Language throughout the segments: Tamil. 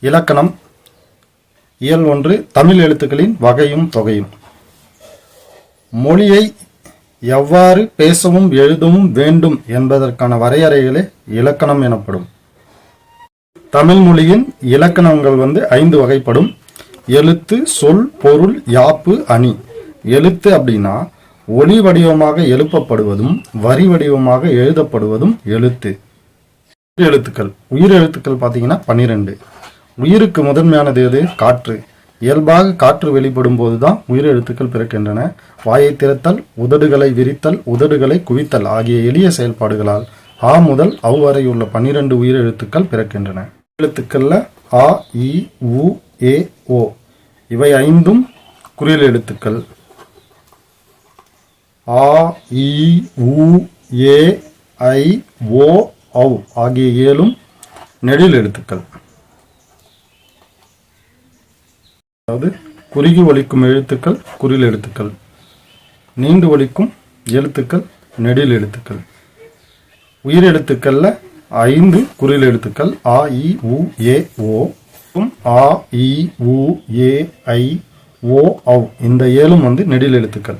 இலக்கணம். இயல் ஒன்று தமிழ் எழுத்துக்களின் வகையும் தொகையும். மொழியை எவ்வாறு பேசவும் எழுதவும் வேண்டும் என்பதற்கான வரையறைகளே இலக்கணம் எனப்படும். தமிழ் மொழியின் இலக்கணங்கள் வந்து ஐந்து வகைப்படும். எழுத்து சொல் பொருள் யாப்பு அணி. எழுத்து அப்படின்னா ஒளி வடிவமாக எழுப்பப்படுவதும் வரி வடிவமாக எழுதப்படுவதும் எழுத்து. உயிர் எழுத்துக்கள் உயிர் எழுத்துக்கள் பார்த்தீங்கன்னா பன்னிரெண்டு. உயிருக்கு முதன்மையானது எது? காற்று. இயல்பாக காற்று வெளிப்படும் போதுதான் உயிரெழுத்துக்கள் பிறக்கின்றன. வாயை திறத்தல் உதடுகளை விரித்தல் உதடுகளை குவித்தல் ஆகிய எளிய செயல்பாடுகளால் ஆ முதல் அவ் வரை உள்ள பன்னிரண்டு உயிரெழுத்துக்கள் பிறக்கின்றன. எழுத்துக்கள்ல ஆ இ உ ஏ ஓ. இவை ஐந்தும் குறியல் எழுத்துக்கள். ஆ இ உ ஏ ஐ ஓ ஔ ஆகிய ஏழும் நெடில் எழுத்துக்கள். அதாவது குறுகி ஒழிக்கும் எழுத்துக்கள் குறில் எழுத்துக்கள். நீண்டு ஒழிக்கும் எழுத்துக்கள் நெடில் எழுத்துக்கள். உயிர் எழுத்துக்கள்ல ஐந்து குறில் எழுத்துக்கள் ஆ இ உ ஏ ஓ. ஆ இ உ ஏ ஐ ஓ ஔ. இந்த ஏழும் வந்து நெடில் எழுத்துக்கள்.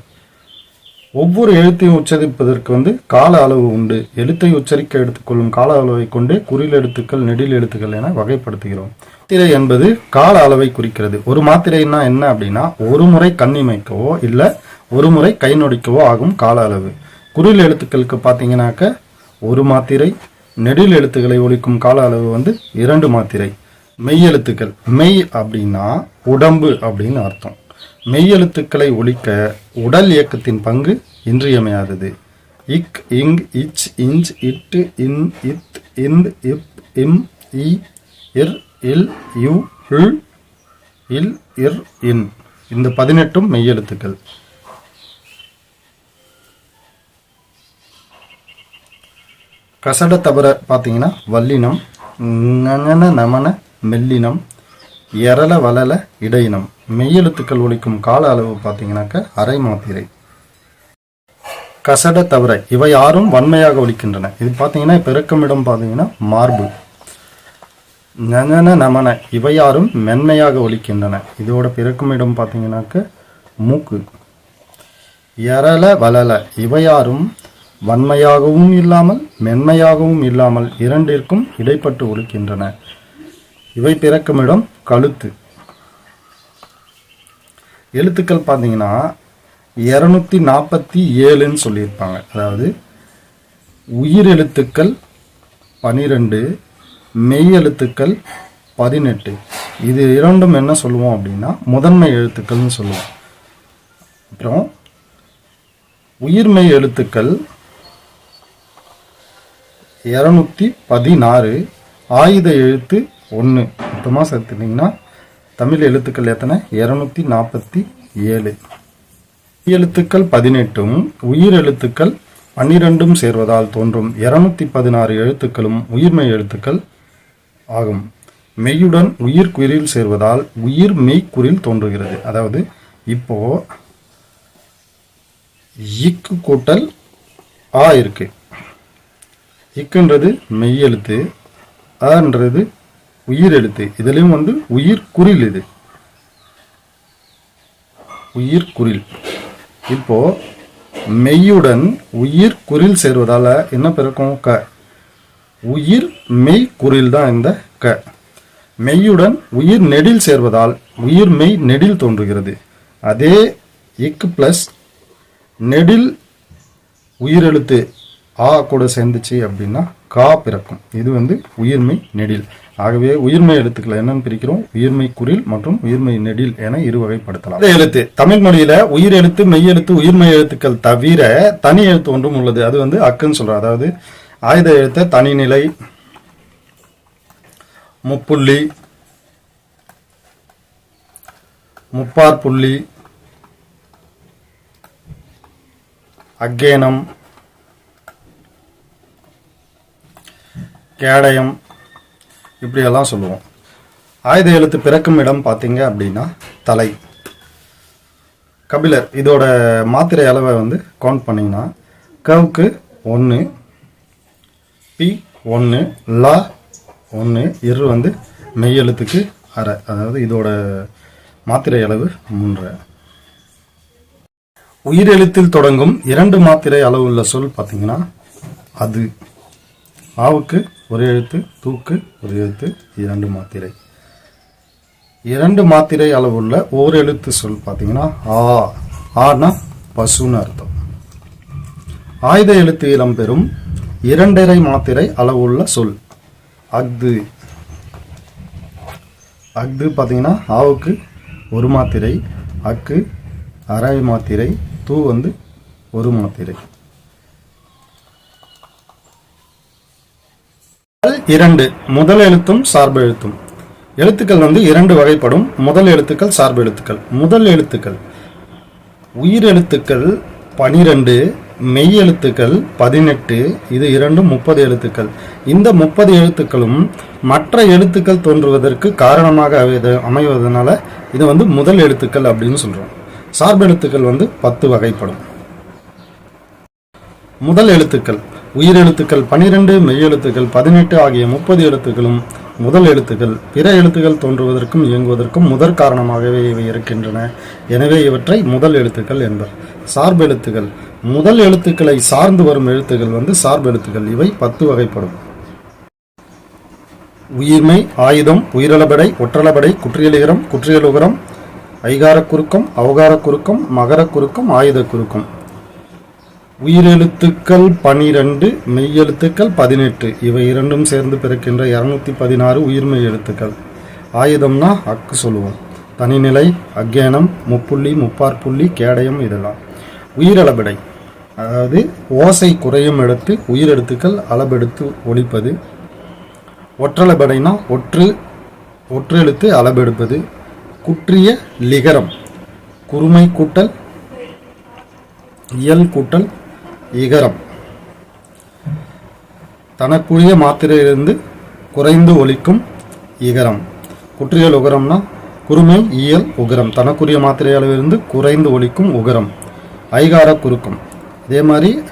ஒவ்வொரு எழுத்தையும் உச்சரிப்பதற்கு வந்து கால அளவு உண்டு. எழுத்தை உச்சரிக்க எடுத்துக்கொள்ளும் கால அளவை கொண்டு குறில் எழுத்துக்கள் நெடில் எழுத்துக்கள் என வகைப்படுத்துகிறோம். மாத்திரை என்பது கால அளவை குறிக்கிறது. ஒரு மாத்திரைன்னா என்ன அப்படின்னா ஒரு முறை கண்ணிமைக்கவோ இல்ல ஒரு முறை கை நொடிக்கவோ ஆகும் கால அளவு. குறில் எழுத்துக்களுக்கு பார்த்தீங்கன்னாக்க ஒரு மாத்திரை நெடில் எழுத்துக்களை ஒழிக்கும் கால அளவு வந்து இரண்டு மாத்திரை. மெய் எழுத்துக்கள். மெய் அப்படின்னா உடம்பு அப்படின்னு அர்த்தம். மெய்யெழுத்துக்களை ஒழிக்க உடல் இயக்கத்தின் பங்கு இன்றியமையாதது. இக் இங் இச் இஞ்ச் இட்டு இன் இத் இந்த் இப் இம் இ இர் இல் யு ஹில் இல் இர் இன். இந்த பதினெட்டும் மெய்யெழுத்துக்கள். கசட தவிர பார்த்தீங்கன்னா வல்லினம் நமன மெல்லினம் எரள வளல இடையினம். மெய்யெழுத்துக்கள் ஒலிக்கும் கால அளவு பார்த்தீங்கன்னாக்க அரை மாத்திரை. கசட தவிர இவை யாரும் வன்மையாக ஒலிக்கின்றன. இது பார்த்தீங்கன்னா பெருக்கமிடம் பார்த்தீங்கன்னா மார்பு. நனன நமன இவை யாரும் மென்மையாக ஒலிக்கின்றன. இதோட பிறக்குமிடம் பார்த்தீங்கன்னாக்க மூக்கு. எரள வளல இவையாரும் வன்மையாகவும் இல்லாமல் மென்மையாகவும் இல்லாமல் இரண்டிற்கும் இடைப்பட்டு ஒலிக்கின்றன. இவை பிறக்குமிடம் கழுத்து. எழுத்துக்கள் பார்த்தீங்கன்னா இரநூத்தி நாற்பத்தி ஏழுன்னு சொல்லியிருப்பாங்க. அதாவது உயிர் எழுத்துக்கள் பனிரெண்டு மெய் எழுத்துக்கள் பதினெட்டு. இது இரண்டும் என்ன சொல்லுவோம் அப்படின்னா முதன்மை எழுத்துக்கள்னு சொல்லுவோம். அப்புறம் உயிர்மெய் எழுத்துக்கள் இரநூத்தி பதினாறு ஆயுத எழுத்து ஒன்று மொத்தமாக சேர்த்துட்டிங்கன்னா தமிழ் எழுத்துக்கள் எத்தனை? இரநூத்தி நாற்பத்தி ஏழு. எழுத்துக்கள் பதினெட்டும் உயிர் எழுத்துக்கள் பன்னிரெண்டும் சேர்வதால் தோன்றும். இரநூத்தி பதினாறு எழுத்துக்களும் உயிர்மெய் எழுத்துக்கள் ஆகும். மெய்யுடன் உயிர் குயிரில் சேர்வதால் உயிர் மெய்க்குறில் தோன்றுகிறது. அதாவது இப்போ இக்கு கூட்டல் ஆ இருக்கு. இக்குன்றது மெய் எழுத்து அன்றது உயிர் எழுத்து இதுலயும் வந்து உயிர் குறில் இது. உயிர் குறில் இப்போ மெய்யுடன் உயிர் குறில் சேர்வதால என்ன பிறக்கும்? க. உயிர் மெய் குறில் தான் இந்த க. மெய்யுடன் உயிர் நெடில் சேர்வதால் உயிர் மெய் நெடில் தோன்றுகிறது. அதே இக் பிளஸ் நெடில் உயிரெழுத்து ஆ கூட சேர்ந்துச்சு அப்படின்னா கா பிறக்கும். இது வந்து உயிர்மை நெடில். ஆகவே உயிர்மை எழுத்துக்களை என்னன்னு பிரிக்கிறோம். உயிர்மை குறில் மற்றும் உயிர்மை நெடில் என இரு வகைப்படுத்தலாம். எழுத்து தமிழ் மொழியில உயிர் எழுத்து மெய் எழுத்து உயிர்மை எழுத்துக்கள் தவிர தனி எழுத்து ஒன்றும் உள்ளது. அது வந்து அக்குன்னு சொல்றோம் அதாவது ஆயுத எழுத்த தனிநிலை முப்புள்ளி முப்பார் புள்ளி அக்கேனம் கேடயம் இப்படியெல்லாம் சொல்லுவோம். ஆயுத எழுத்து பிறக்கும் இடம் பார்த்தீங்க அப்படின்னா தலை. கபிலர் இதோட மாத்திரை அளவை வந்து கவுண்ட் பண்ணிங்கன்னா கவுக்கு ஒன்று பி ஒன்று லா ஒன்று இரு வந்து மெய்யெழுத்துக்கு அரை. அதாவது இதோட மாத்திரை அளவு மூன்றரை. உயிரெழுத்தில் தொடங்கும் இரண்டு மாத்திரை அளவு உள்ள சொல் பார்த்தீங்கன்னா அது. ஆவுக்கு ஒரு எழுத்து தூக்கு ஒரு எழுத்து இரண்டு மாத்திரை. இரண்டு மாத்திரை அளவுள்ள ஒரு எழுத்து சொல் பார்த்தீங்கன்னா ஆ. ஆனா பசுன்னு அர்த்தம். ஆயுத எழுத்து இடம்பெறும் இரண்டரை மாத்திரை அளவுள்ள சொல். அஃது. அஃது பார்த்தீங்கன்னா ஆவுக்கு ஒரு மாத்திரை அக்கு அரை மாத்திரை தூ வந்து ஒரு மாத்திரை. இரண்டு முதல் எழுத்தும் சார்பு எழுத்தும். எழுத்துக்கள் வந்து இரண்டு வகைப்படும். முதல் எழுத்துக்கள் சார்பு எழுத்துக்கள். முதல் எழுத்துக்கள் உயிர் எழுத்துக்கள் பனிரெண்டு மெய் எழுத்துக்கள் பதினெட்டு இது இரண்டும் முப்பது எழுத்துக்கள். இந்த முப்பது எழுத்துக்களும் மற்ற எழுத்துக்கள் தோன்றுவதற்கு காரணமாக அமைவதனால இது வந்து முதல் எழுத்துக்கள் அப்படின்னு சொல்றோம். சார்பு எழுத்துக்கள் வந்து பத்து வகைப்படும். முதல் எழுத்துக்கள் உயிர் எழுத்துக்கள் பனிரெண்டு மெய்யெழுத்துக்கள் பதினெட்டு ஆகிய முப்பது எழுத்துக்களும் முதல் எழுத்துக்கள் பிற எழுத்துக்கள் தோன்றுவதற்கும் இயங்குவதற்கும் முதற் காரணமாகவே இவை இருக்கின்றன. எனவே இவற்றை முதல் எழுத்துக்கள் என்பர். சார்பு எழுத்துக்கள். முதல் எழுத்துக்களை சார்ந்து வரும் எழுத்துக்கள் வந்து சார்பு எழுத்துக்கள். இவை பத்து வகைப்படும். உயிர்மை ஆயுதம் உயிரளபடை ஒற்றளபடை குற்றியலிகரம் குற்றியலுகரம் ஐகார குறுக்கம் அவகார குறுக்கம் மகர குறுக்கம் ஆயுத குறுக்கம் உயிரெழுத்துக்கள் பனிரெண்டு மெய்யெழுத்துக்கள் பதினெட்டு. இவை இரண்டும் சேர்ந்து பிறக்கின்ற இரநூத்தி பதினாறு உயிர்மெய் எழுத்துக்கள். ஆயுதம்னா அக்கு சொல்லுவோம். தனிநிலை அக்கேனம் முப்புள்ளி முப்பார்புள்ளி கேடயம் இதெல்லாம். உயிரளபடை. அதாவது ஓசை குறையும் எடுத்து உயிரெழுத்துக்கள் அளபெடுத்து ஒழிப்பது. ஒற்றளபடைனா ஒற்று ஒற்றெழுத்து அளபெடுப்பது. குற்றிய லிகரம். குறுமை கூட்டல் இயல் கூட்டல் இகரம். தனக்குரிய மாத்திரையிலிருந்து குறைந்து ஒலிக்கும் இகரம். குற்றியல் உகரம்னா குறுமை இயல் உகரம். தனக்குரிய மாத்திரை அளவிலிருந்து குறைந்து ஒலிக்கும் உகரம். ஐகார குறுக்கம். இதே மாதிரி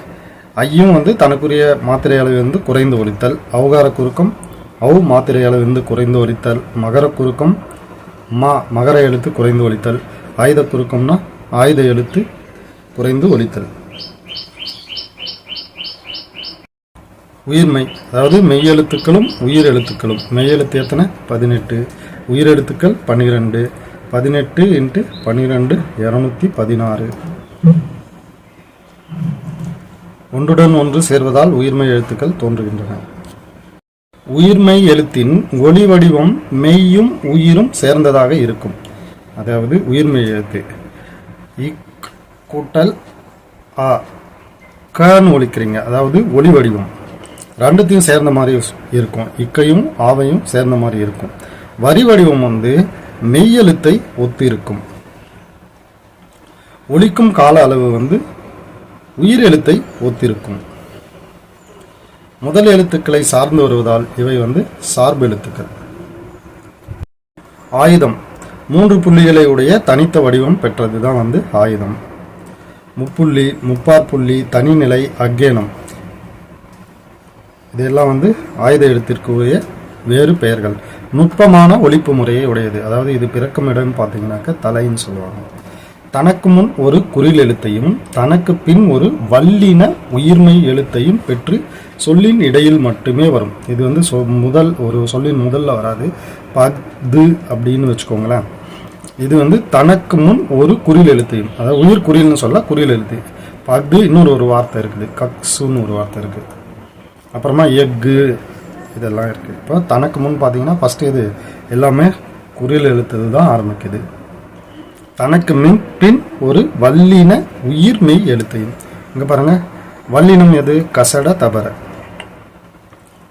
ஐயும் வந்து தனக்குரிய மாத்திரை அளவிலிருந்து குறைந்து ஒலித்தல் அவகார குறுக்கம் அவ் மாத்திரை அளவிலிருந்து குறைந்து ஒலித்தல் மகர குறுக்கம் மா மகர எழுத்து குறைந்து ஒலித்தல் ஆயுத குறுக்கம்னா ஆயுத எழுத்து குறைந்து ஒலித்தல் உயிர்மை அதாவது மெய்யெழுத்துக்களும் உயிர் எழுத்துக்களும் மெய்யெழுத்து எத்தனை? பதினெட்டு. உயிரெழுத்துக்கள் பன்னிரெண்டு. பதினெட்டு இன்ட்டு பன்னிரெண்டு இரநூத்தி பதினாறு. ஒன்றுடன் ஒன்று சேர்வதால் உயிர்மெய் எழுத்துக்கள் தோன்றுகின்றன. உயிர்மை எழுத்தின் ஒளி வடிவம் மெய்யும் உயிரும் சேர்ந்ததாக இருக்கும். அதாவது உயிர்மெய் எழுத்து. இக் கூட்டல் ஆ கன்னு ஒலிக்கிறீங்க. அதாவது ஒளி வடிவம். ரெண்டுத்தையும் சேர்ந்த மாதிரி இருக்கும். இக்கையும் ஆவையும் சேர்ந்த மாதிரி இருக்கும். வரி வடிவம் வந்து மெய்யெழுத்தை ஒத்து இருக்கும் ஒலிக்கும் கால அளவு வந்து உயிர் எழுத்தை ஒத்திருக்கும். முதல் எழுத்துக்களை சார்ந்து வருவதால் இவை வந்து சார்பு எழுத்துக்கள். ஆயுதம். மூன்று புள்ளிகளை உடைய தனித்த வடிவம் பெற்றது தான் வந்து ஆயுதம். முப்புள்ளி முப்பாற்புள்ளி தனிநிலை அக்கேனம் இதெல்லாம் வந்து ஆயுத எழுத்திற்குரிய வேறு பெயர்கள். நுட்பமான ஒழிப்பு முறையை உடையது. அதாவது இது பிறக்கும் இடம் பார்த்தீங்கன்னாக்க தலைன்னு சொல்லுவாங்க. தனக்கு முன் ஒரு குறில் எழுத்தையும் தனக்கு பின் ஒரு வல்லின உயிர்மை எழுத்தையும் பெற்று சொல்லின் இடையில் மட்டுமே வரும். இது வந்து சொ முதல் ஒரு சொல்லின் முதல்ல வராது. பது அப்படின்னு வச்சுக்கோங்களேன். இது வந்து தனக்கு முன் ஒரு குறில் எழுத்தையும் அதாவது உயிர் குறில்னு சொல்ல குறில் எழுத்து. பது இன்னொரு ஒரு வார்த்தை இருக்குது. கக்ஸுன்னு ஒரு வார்த்தை இருக்குது. அப்புறமா எக்கு இதெல்லாம் இருக்குது இப்போ தனக்கு முன் பார்த்தீங்கன்னா ஃபஸ்ட்டு இது எல்லாமே குறில் எழுத்துது தான் ஆரம்பிக்குது. தனக்கு மின் பின் ஒரு வல்லின உயிர் மெய் எழுத்தையும் இங்கே பாருங்கள் வல்லினம் எது? கசட தபர.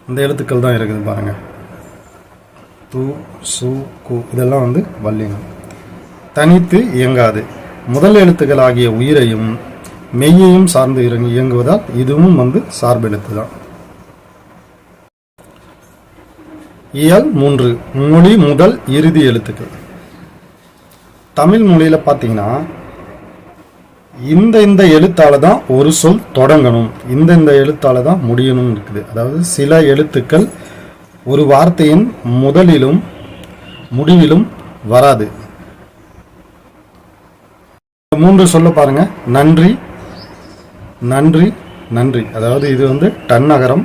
இந்த எழுத்துக்கள் தான் இருக்குது பாருங்கள் து சு கு இதெல்லாம் வந்து வல்லினம். தனித்து இயங்காது. முதல் எழுத்துக்கள் ஆகிய உயிரையும் மெய்யையும் சார்ந்து இறங்கி இயங்குவதால் இதுவும் வந்து சார்பெழுத்து தான். இயல் மூன்று மொழி முதல் இறுதி எழுத்துக்கள். தமிழ் மொழியில் பார்த்தீங்கன்னா இந்த இந்த தான் ஒரு சொல் தொடங்கணும் இந்த இந்த தான் முடியணும் இருக்குது. அதாவது சில எழுத்துக்கள் ஒரு வார்த்தையின் முதலிலும் முடிவிலும் வராது. மூன்று சொல்ல பாருங்க. நன்றி நன்றி நன்றி. அதாவது இது வந்து டன்னகரம்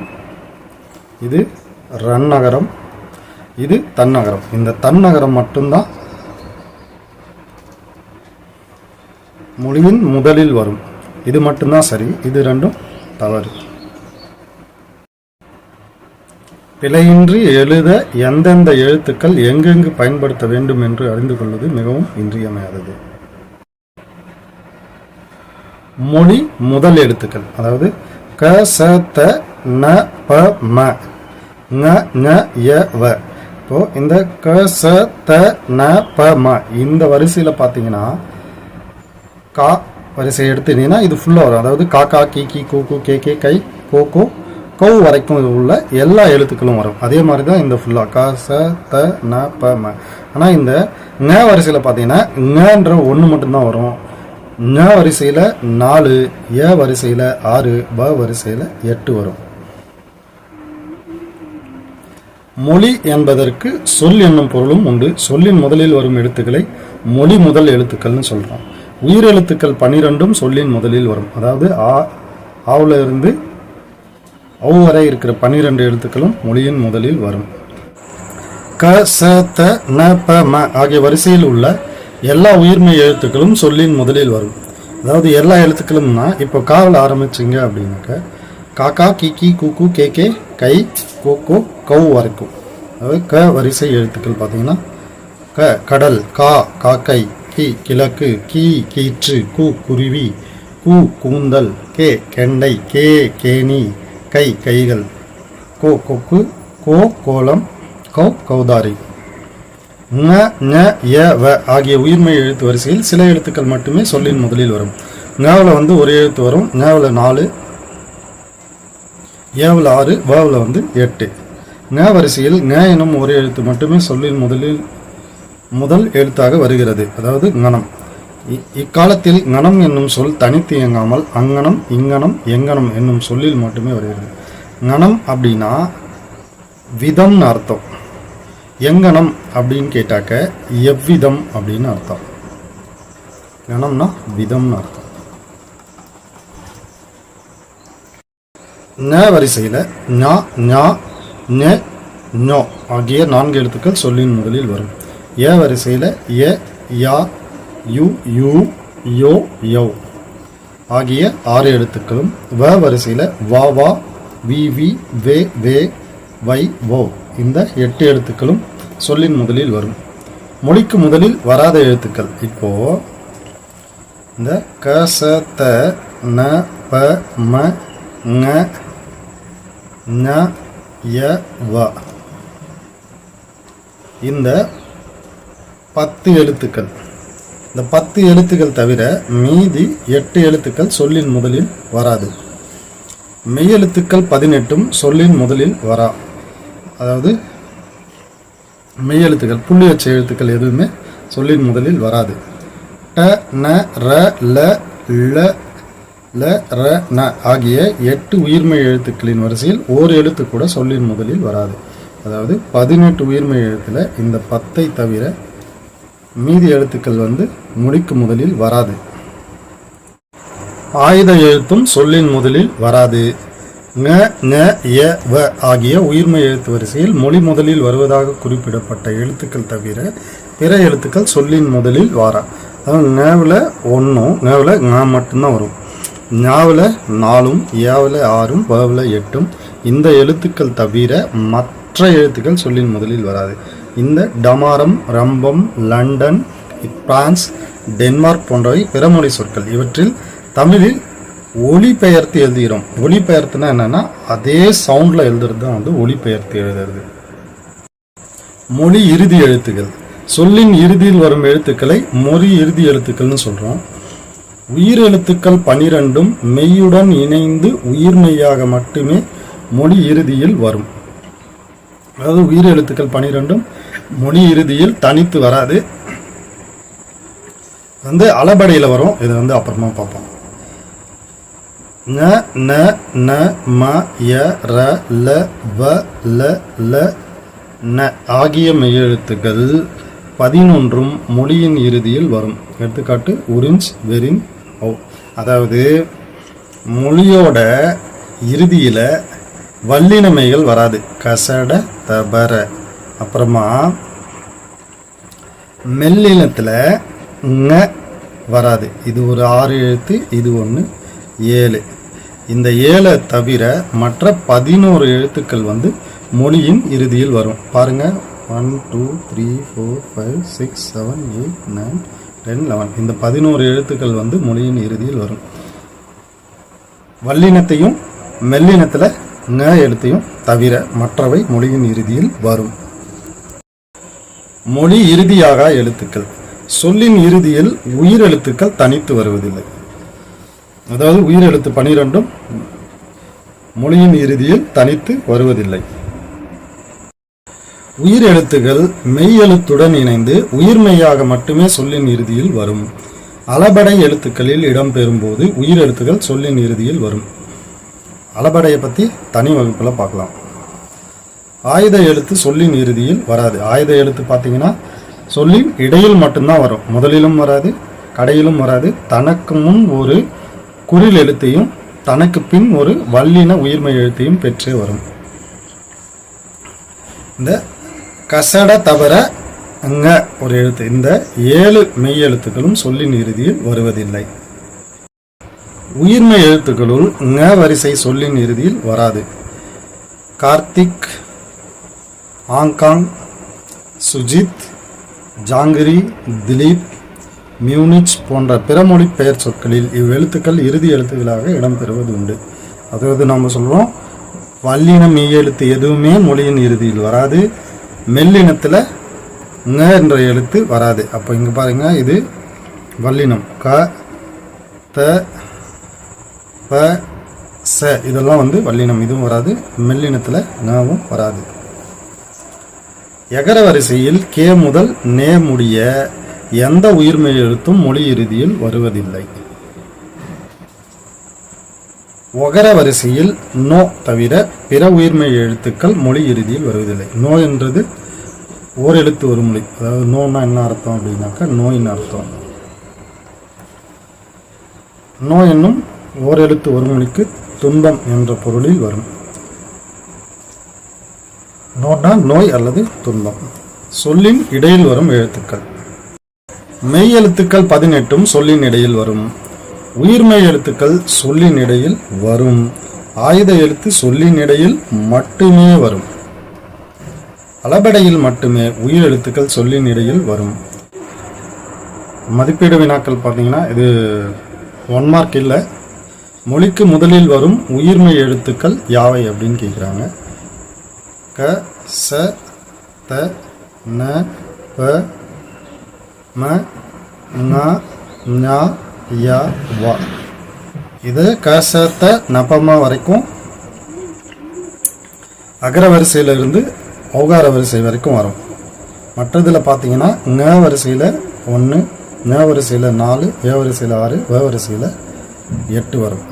இது ரன் நகரம் இது தன்னகரம் இந்த தன்னகரம் மட்டும்தான் மொழியின் முதலில் வரும். இது மட்டும்தான் சரி. இது ரெண்டும் தவறு. பிழையின்றி எழுத எந்தெந்த எழுத்துக்கள் எங்கெங்கு பயன்படுத்த வேண்டும் என்று அறிந்து கொள்வது மிகவும் இன்றியமையாதது. மொழி முதல் எழுத்துக்கள். அதாவது க ச த ந ப ம. ங ஞ ய வ. இப்போ இந்த க ச த ந ப ம இந்த வரிசையில் பார்த்தீங்கன்னா கா வரிசை எடுத்துட்டீங்கன்னா இது ஃபுல்லாக வரும். அதாவது கா கா கி கி கூ கூ கே கே கை கோ கோ கௌ வரைக்கும் உள்ள எல்லா எழுத்துக்களும் வரும். அதே மாதிரி தான் இந்த ஃபுல்லாக க ச த ந ப ம. ஆனால் இந்த ஞ வரிசையில் பார்த்தீங்கன்னா ஞன்ற ஒன்று மட்டும்தான் வரும். ஞ வரிசையில் நாலு ஏ வரிசையில் ஆறு ப வரிசையில் எட்டு வரும். மொழி என்பதற்கு சொல் என்னும் பொருளும் உண்டு. சொல்லின் முதலில் வரும் எழுத்துக்களை மொழி முதல் எழுத்துக்கள்னு சொல்கிறோம் உயிரெழுத்துக்கள் பனிரெண்டும் சொல்லின் முதலில் வரும். அதாவது ஆ ஆவுல இருந்து அவு வரை இருக்கிற பன்னிரெண்டு எழுத்துக்களும் மொழியின் முதலில் வரும். க ச த ந ப ம ஆகிய வரிசையில் உள்ள எல்லா உயிர்மை எழுத்துக்களும் சொல்லின் முதலில் வரும். அதாவது எல்லா எழுத்துக்களும்னா இப்போ காவல் ஆரம்பிச்சிங்க அப்படின்னாக்க காக்கா கிக்கி கூக்கு கே கே கை கோகோ கௌ வரைக்கும். அதாவது க வரிசை எழுத்துக்கள் பார்த்தீங்கன்னா க கடல் கா காக்கை கி கிழக்கு கீ கீற்று கு குருவி கூ கூந்தல் கே கெண்டை கே கேணி கை கைகள். கோ கொக்கு கோ கோலம் கௌ கௌதாரி. ஞ ஞ ய வ ஆகிய உயிர்மை எழுத்து வரிசையில் சில எழுத்துக்கள் மட்டுமே சொல்லின் முதலில் வரும். ஞாவில் வந்து ஒரு எழுத்து வரும். ஞாவில் நாலு ஏவில் ஆறு வேவில் வந்து எட்டு. ஞ வரிசையில் ஞ எனும் ஒரு எழுத்து மட்டுமே சொல்லில் முதலில் முதல் எழுத்தாக வருகிறது. அதாவது கணம் இ- இக்காலத்தில் கணம் என்னும் சொல் தனித்து இயங்காமல் அங்கனம் இங்கனம் எங்கனம் என்னும் சொல்லில் மட்டுமே வருகிறது. கணம் அப்படின்னா விதம்னு அர்த்தம். எங்கனம் அப்படின்னு கேட்டாக்க எவ்விதம் அப்படின்னு அர்த்தம். கணம்னா விதம்னு அர்த்தம். ந வரிசையில் ஞா ஞா நெ ஞோ ஆகிய நான்கு எழுத்துக்கள் சொல்லின் முதலில் வரும். ஏ வரிசையில் எ யா யு யூ யோ யோ ஆகிய ஆறு எழுத்துக்களும் வ வரிசையில் வா வா வி வி வே வே வை வோ இந்த எட்டு எழுத்துக்களும் சொல்லின் முதலில் வரும். மொழிக்கு முதலில் வராத எழுத்துக்கள். இப்போ இந்த க ச த ந ப ம ங ஞ ய வ. இந்த பத்து எழுத்துக்கள். இந்த பத்து எழுத்துக்கள் தவிர மீதி எட்டு எழுத்துக்கள் சொல்லின் முதலில் வராது. மெய்யெழுத்துக்கள் பதினெட்டும் சொல்லின் முதலில் வரா. அதாவது மெய்யெழுத்துக்கள் புள்ளி வச்ச எழுத்துக்கள் எதுவுமே சொல்லின் முதலில் வராது. ட ந ர ல ல ல ர ந ஆகிய எட்டு உயிர்மெய் எழுத்துக்களின் வரிசையில் ஓர் எழுத்து கூட சொல்லின் முதலில் வராது. அதாவது பதினெட்டு உயிர்மெய் எழுத்தில் இந்த பத்தை தவிர மீதி எழுத்துக்கள் வந்து மொழிக்கு முதலில் வராது. ஆயுத எழுத்தும் சொல்லின் முதலில் வராது. ங ஞ ய வ ஆகிய உயிர்மை எழுத்து வரிசையில் மொழி முதலில் வருவதாக குறிப்பிடப்பட்ட எழுத்துக்கள் தவிர பிற எழுத்துக்கள் சொல்லின் முதலில் வாரா. அதாவது ஞவில் ஒன்றும் ஞவில் ஞா மட்டும்தான் வரும். ஞாவில் நாலும் ஏவில் ஆறும் பவில் எட்டும் இந்த எழுத்துக்கள் தவிர மற்ற எழுத்துக்கள் சொல்லின் முதலில் வராது. இந்த டமாரம் ரம்பம் லண்டன் பிரான்ஸ் டென்மார்க் போன்றவை பிறமொழி சொற்கள். இவற்றில் தமிழில் ஒளிபெயர்த்து எழுதுகிறோம். ஒளிபெயர்த்துனா என்னென்னா அதே சவுண்டில் எழுதுறது தான் வந்து ஒளிபெயர்த்து எழுதுறது. மொழி இறுதி எழுத்துக்கள். சொல்லின் இறுதியில் வரும் எழுத்துக்களை மொழி இறுதி எழுத்துக்கள்னு சொல்கிறோம் உயிர் எழுத்துக்கள் பனிரெண்டும் மெய்யுடன் இணைந்து உயிர்மெய்யாக மட்டுமே மொழி இறுதியில் வரும். அதாவது உயிர் எழுத்துக்கள் பனிரெண்டும் மொழி இறுதியில் தனித்து வராது. வந்து அளபடையில் வரும். இதை வந்து அப்புறமா பார்ப்போம். ந ந ந ம ய ர ல வ ல ல ந ஆகிய மெய்யெழுத்துக்கள் பதினொன்றும் மொழியின் இறுதியில் வரும். எடுத்துக்காட்டு உறிஞ்ச் வெரின் அதாவது மொழியோட இறுதியில் வல்லினமைகள் வராது. கசட தபர. அப்புறமா மெல்லினத்தில் ங வராது. இது ஒரு ஆறு எழுத்து இது ஒன்று ஏழு. இந்த ஏழை தவிர மற்ற பதினோரு எழுத்துக்கள் வந்து மொழியின் இறுதியில் வரும். பாருங்கள் one two three four five six seven eight nine ten eleven இந்த பதினோரு எழுத்துக்கள் வந்து மொழியின் இறுதியில் வரும். வல்லினத்தையும் மெல்லினத்தில் ங எழுத்தையும் தவிர மற்றவை மொழியின் இறுதியில் வரும். மொழி இறுதியாக எழுத்துக்கள். சொல்லின் இறுதியில் உயிரெழுத்துக்கள் தனித்து வருவதில்லை. அதாவது உயிரெழுத்து பனிரெண்டும் மொழியின் இறுதியில் தனித்து வருவதில்லை. உயிர் எழுத்துக்கள் மெய் எழுத்துடன் இணைந்து உயிர்மெய்யாக மட்டுமே சொல்லின் இறுதியில் வரும். அளபடை எழுத்துக்களில் இடம்பெறும் போது உயிரெழுத்துக்கள் சொல்லின் இறுதியில் வரும். அளபடையை பற்றி தனி வகுப்பில் பார்க்கலாம். ஆயுத எழுத்து சொல்லின் இறுதியில் வராது. ஆயுத எழுத்து பார்த்தீங்கன்னா சொல்லின் இடையில் மட்டும்தான் வரும். முதலிலும் வராது கடையிலும் வராது. தனக்கு முன் ஒரு குறில் எழுத்தையும் தனக்கு பின் ஒரு வல்லின உயிர்மை எழுத்தையும் பெற்றே வரும். இந்த கசட தவிர அங்க ஒரு எழுத்து. இந்த ஏழு மெய் எழுத்துக்களும் சொல்லின் இறுதியில் வருவதில்லை. உயிர்மை எழுத்துக்களுள் ங வரிசை சொல்லின் இறுதியில் வராது. Karthik Hong Kong Sujith jangiri Dileep Munich போன்ற பிறமொழி பெயர் சொற்களில் இவ்வெழுத்துக்கள் இறுதி எழுத்துக்களாக இடம்பெறுவது உண்டு அதாவது நம்ம சொல்கிறோம் வல்லின மெய் எழுத்து எதுவுமே மொழியின் இறுதியில் வராது. மெல்லினத்தில் ங என்ற எழுத்து வராது. அப்போ இங்கே பாருங்க இது வல்லினம். க த ப ச. இதெல்லாம் வந்து வல்லினம் இதுவும் வராது. மெல்லினத்தில் ஞாவும் வராது. எகர வரிசையில் கே முதல் நே முடிய எந்த உயிர்மெய் எழுத்தும் மொழி இறுதியில் வருவதில்லை. ஒகர வரிசையில் நோ தவிர பிற உயிர்மெய் எழுத்துக்கள் மொழி இறுதியில் வருவதில்லை. நோ என்றது ஓர் எழுத்து ஒரு மொழி. அதாவது நோன்னா என்ன அர்த்தம் அப்படின்னாக்கா நோயின் அர்த்தம். நோ என்னும் ஓர் எழுத்து ஒரு மொழிக்கு துன்பம் என்ற பொருளில் வரும். நோனா நோய் அல்லது துன்பம். சொல்லின் இடையில் வரும் எழுத்துக்கள். மெய் எழுத்துக்கள் பதினெட்டும் சொல்லின் இடையில் வரும். உயிர்மெய் எழுத்துக்கள் சொல்லின் இடையில் வரும். ஆயுத எழுத்து சொல்லின் இடையில் மட்டுமே வரும். அளபடையில் மட்டுமே உயிர் எழுத்துக்கள் சொல்லின் இடையில் வரும். மதிப்பீடு வினாக்கள் பார்த்தீங்கன்னா இது ஒன் மார்க் இல்லை. மொழிக்கு முதலில் வரும் உயிர்மெய் எழுத்துக்கள் யாவை அப்படின்னு கேட்குறாங்க க ச த ந ப ம ஞ ஞ யா வா. இது கசத்த நபம வரைக்கும் அகர வரிசையிலிருந்து ஓகார வரிசை வரைக்கும் வரும். மற்றதில் பார்த்தீங்கன்னா ஞ வரிசையில் ஒன்று ஞ வரிசையில் நாலு ஏ வரிசையில் ஆறு வ வரிசையில் எட்டு வரும்.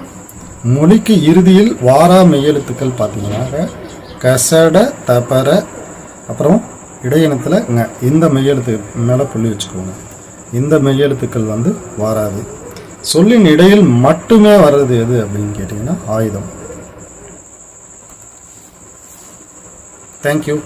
மொழிக்கு இறுதியில் வாரா மெய்யெழுத்துக்கள் பார்த்தீங்கன்னா கசட தபர அப்புறம் இடையினத்தில் ங. இந்த மெய்யெழுத்து மேலே புள்ளி வச்சுக்கோங்க. இந்த மெய்யெழுத்துக்கள் வந்து வாராது. சொல்லின் இடையில் மட்டுமே வர்றது எது அப்படின்னு கேட்டிங்கன்னா ஆயுதம். தேங்க்யூ